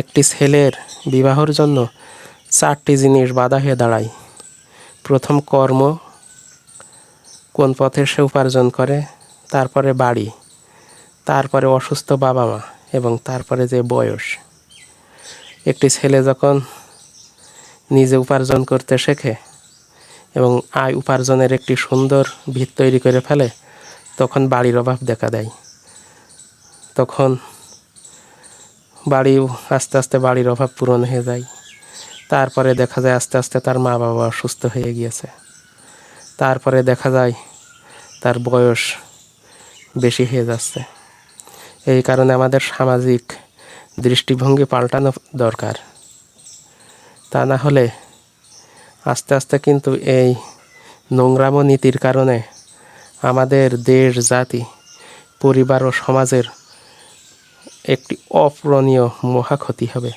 একটি ছেলের বিবাহর জন্য চারটি জিনিস বাধা হয়ে দাঁড়ায়। প্রথম কর্ম, কোন পথে সে উপার্জন করে, তারপরে বাড়ি, তারপরে অসুস্থ বাবা মা এবং তারপরে যে বয়স। একটি ছেলে যখন নিজে উপার্জন করতে শেখে এবং আয় উপার্জনের একটি সুন্দর ভিত তৈরি করে ফেলে, তখন বাড়ির অভাব দেখা দেয়। তখন বাড়ি আস্তে আস্তে বাড়ির অভাব পূরণ হয়ে যায়। তারপরে দেখা যায় আস্তে আস্তে তার মা বাবা অসুস্থ হয়ে গিয়েছে। তারপরে দেখা যায় তার বয়স বেশি হয়ে যাচ্ছে। এই কারণে আমাদের সামাজিক দৃষ্টিভঙ্গি পাল্টানো দরকার। তা না হলে আস্তে আস্তে কিন্তু এই নোংরাম নীতির কারণে আমাদের দেশ, জাতি, পরিবার ও সমাজের একটি অপূরণীয় মহাক্ষতি হবে।